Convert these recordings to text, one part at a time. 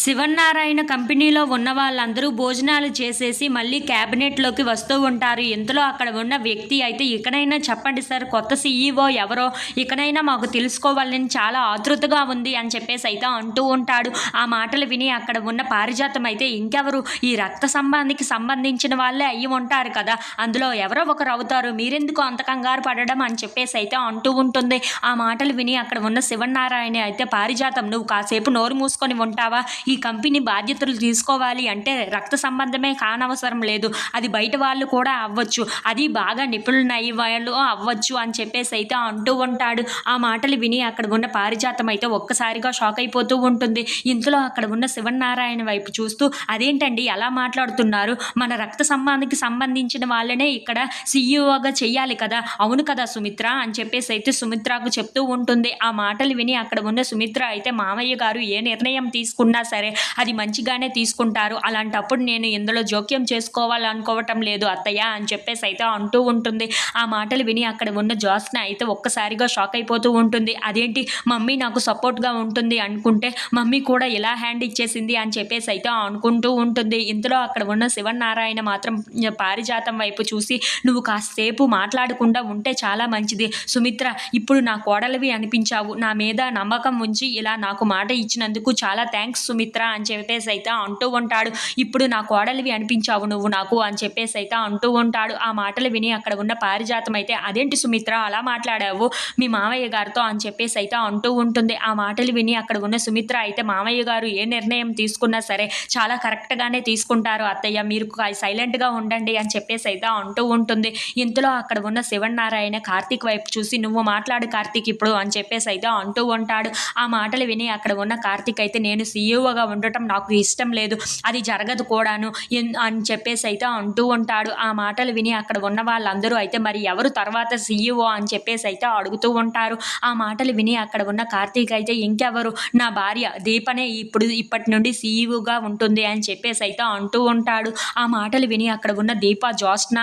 శివనారాయణ కంపెనీలో ఉన్న వాళ్ళందరూ భోజనాలు చేసేసి మళ్ళీ క్యాబినెట్లోకి వస్తూ ఉంటారు. ఇంతలో అక్కడ ఉన్న వ్యక్తి అయితే ఇక్కడైనా చెప్పండి సార్ కొత్త సీఈఓ ఎవరో? ఇక్కడైనా మాకు తెలుసుకోవాలని చాలా ఆతృతగా ఉంది అని చెప్పేసి అయితే అంటూ ఉంటాడు. ఆ మాటలు విని అక్కడ ఉన్న పారిజాతం అయితే ఇంకెవరు? ఈ రక్త సంబంధికి సంబంధించిన వాళ్ళే అయ్యి ఉంటారు కదా. అందులో ఎవరో ఒకరు అవుతారు. మీరెందుకు అంత కంగారు పడడం అని చెప్పేసి అయితే అంటూ ఉంటుంది. ఆ మాటలు విని అక్కడ ఉన్న శివనారాయణ అయితే పారిజాతం నువ్వు కాసేపు నోరు మూసుకొని ఉంటావా? ఈ కంపెనీ బాధ్యతలు తీసుకోవాలి అంటే రక్త సంబంధమే కానవసరం లేదు. అది బయట వాళ్ళు కూడా అవ్వచ్చు. అది బాగా నిపుణులయ్యే వాళ్ళు అవ్వచ్చు అని చెప్పేసి అయితే అంటూ ఉంటాడు. ఆ మాటలు విని అక్కడ ఉన్న పారిజాతం అయితే ఒక్కసారిగా షాక్ అయిపోతూ ఉంటుంది. ఇంతలో అక్కడ ఉన్న శివనారాయణ వైపు చూస్తూ అదేంటండి ఎలా మాట్లాడుతున్నారు? మన రక్త సంబంధికి సంబంధించిన వాళ్ళనే ఇక్కడ సీఈఓగా చెయ్యాలి కదా. అవును కదా సుమిత్ర అని చెప్పేసి అయితే సుమిత్రకు చెప్తూ ఉంటుంది. ఆ మాటలు విని అక్కడ ఉన్న సుమిత్ర అయితే మామయ్య గారు ఏ నిర్ణయం తీసుకున్నా సరే అది మంచిగానే తీసుకుంటారు. అలాంటప్పుడు నేను ఇందులో జోక్యం చేసుకోవాలనుకోవటం లేదు అత్తయ్య అని చెప్పేసి అయితే అంటూ ఉంటుంది. ఆ మాటలు విని అక్కడ ఉన్న జోస్న అయితే ఒక్కసారిగా షాక్ అయిపోతూ ఉంటుంది. అదేంటి? మమ్మీ నాకు సపోర్ట్గా ఉంటుంది అనుకుంటే మమ్మీ కూడా ఇలా హ్యాండ్ ఇచ్చేసింది అని చెప్పేసి అయితే అనుకుంటూ ఉంటుంది. ఇంతలో అక్కడ ఉన్న శివనారాయణ మాత్రం పారిజాతం వైపు చూసి నువ్వు కాసేపు మాట్లాడకుండా ఉంటే చాలా మంచిది. సుమిత్ర ఇప్పుడు నా కోడలివి అనిపించావు. నా మీద నమ్మకం ఉంచి ఇలా నాకు మాట ఇచ్చినందుకు చాలా థ్యాంక్స్ సుమిత్ర అని చెప్పేసి అయితే అంటూ ఉంటాడు. ఇప్పుడు నా కోడలివి అనిపించావు నువ్వు నాకు అని చెప్పేసి అయితే అంటూ ఉంటాడు. ఆ మాటలు విని అక్కడ ఉన్న పారిజాతం అయితే అదేంటి సుమిత్ర అలా మాట్లాడావు? మీ మామయ్య గారితో అని చెప్పేసి అయితే అంటూ ఉంటుంది. ఆ మాటలు విని అక్కడ ఉన్న సుమిత్ర అయితే మామయ్య గారు ఏ నిర్ణయం తీసుకున్నా సరే చాలా కరెక్ట్గానే తీసుకుంటారు అత్తయ్య. మీరు సైలెంట్గా ఉండండి అని చెప్పేసి అయితే అంటూ ఉంటుంది. ఇంతలో అక్కడ ఉన్న శివనారాయణ కార్తీక్ వైపు చూసి నువ్వు మాట్లాడు కార్తీక్ ఇప్పుడు అని చెప్పేసి అయితే అంటూ ఉంటాడు. ఆ మాటలు విని అక్కడ ఉన్న కార్తీక్ అయితే నేను ఎక్కువగా ఉండటం నాకు ఇష్టం లేదు. అది జరగదు కూడాను. ఎన్- అని చెప్పేసి అయితే అంటూ ఉంటాడు. ఆ మాటలు విని అక్కడ ఉన్న వాళ్ళందరూ అయితే మరి ఎవరు తర్వాత సీఈఓ అని చెప్పేసి అయితే అడుగుతూ ఉంటారు. ఆ మాటలు విని అక్కడ ఉన్న కార్తీక్ అయితే ఇంకెవరు? నా భార్య దీపనే ఇప్పుడు ఇప్పటి నుండి సీఈఓగా ఉంటుంది అని చెప్పేసి అయితే అంటూ ఉంటాడు. ఆ మాటలు విని అక్కడ ఉన్న దీప జోస్న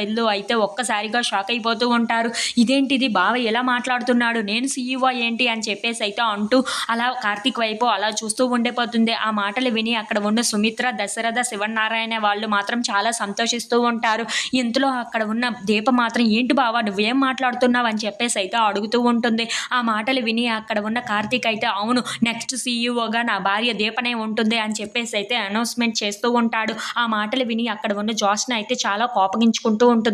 ఇల్లు అయితే ఒక్కసారిగా షాక్ అయిపోతూ ఉంటారు. ఇదేంటిది? బావ ఎలా మాట్లాడుతున్నాడు? నేను సీఈఓ ఏంటి? అని చెప్పేసి అయితే అంటూ అలా కార్తీక్ వైపు అలా చూస్తూ ఉండిపోతుంది ఆ మాటలు విని అక్కడ ఉన్న సుమిత్ర దశరథ శివనారాయణ వాళ్ళు మాత్రం చాలా సంతోషిస్తూ ఉంటారు. ఇంతలో అక్కడ ఉన్న దీప మాత్రం ఏంటి బావా నువ్వేం మాట్లాడుతున్నావు? అని చెప్పేసి అయితే అడుగుతూ ఉంటుంది. ఆ మాటలు విని అక్కడ ఉన్న కార్తీక్ అయితే అవును నెక్స్ట్ సీఈఓగా నా భార్య దీపనే ఉంటుంది అని చెప్పేసి అయితే అనౌన్స్మెంట్ చేస్తూ ఉంటాడు. ఆ మాటలు విని అక్కడ ఉన్న జోష్న అయితే చాలా కోపగించుకుంటూ ఉంటుంది.